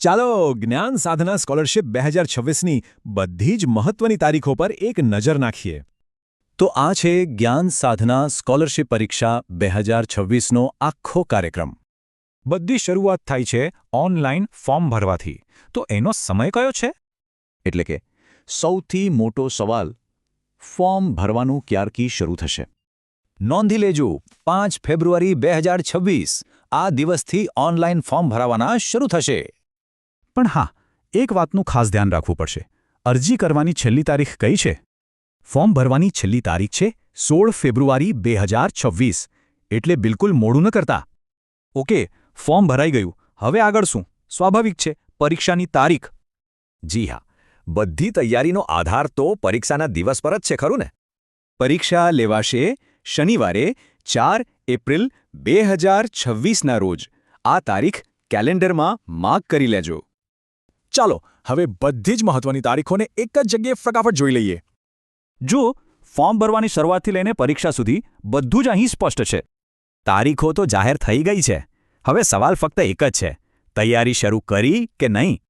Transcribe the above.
ચાલો જ્ઞાન સાધના સ્કોલરશિપ બે હજાર છવ્વીસની બધી જ મહત્વની તારીખો પર એક નજર નાખીએ. તો આ છે જ્ઞાન સાધના સ્કોલરશિપ પરીક્ષા બે હજાર છવ્વીસનો આખો કાર્યક્રમ. બધી શરૂઆત થાય છે ઓનલાઈન ફોર્મ ભરવાથી. તો એનો સમય કયો છે? એટલે કે સૌથી મોટો સવાલ, ફોર્મ ભરવાનું ક્યારથી શરૂ થશે? નોંધી લેજો, પાંચ ફેબ્રુઆરી બે હજાર છવ્વીસ, આ દિવસથી ઓનલાઈન ફોર્મ ભરાવાના શરૂ થશે. પણ હા, એક વાતનું ખાસ ધ્યાન રાખવું પડશે. અરજી કરવાની છેલ્લી તારીખ કઈ છે? ફોર્મ ભરવાની છેલ્લી તારીખ છે સોળ ફેબ્રુઆરી બે એટલે બિલકુલ મોડું ન કરતા. ઓકે, ફોર્મ ભરાઈ ગયું. હવે આગળ શું? સ્વાભાવિક છે, પરીક્ષાની તારીખ. જી હા, બધી તૈયારીનો આધાર તો પરીક્ષાના દિવસ પર જ છે, ખરું ને? પરીક્ષા લેવાશે શનિવારે ચાર એપ્રિલ બે છવ્વીસના રોજ. આ તારીખ કેલેન્ડરમાં માર્ક કરી લેજો. ચાલો, હવે બધી જ મહત્વની તારીખોને એક જ જગ્યાએ ફટાફટ જોઈ લઈએ. જો, ફોર્મ ભરવાની શરૂઆતથી લઈને પરીક્ષા સુધી બધું જ અહીં સ્પષ્ટ છે. તારીખો તો જાહેર થઈ ગઈ છે. હવે સવાલ ફક્ત એક જ છે. તૈયારી શરૂ કરી કે નહીં?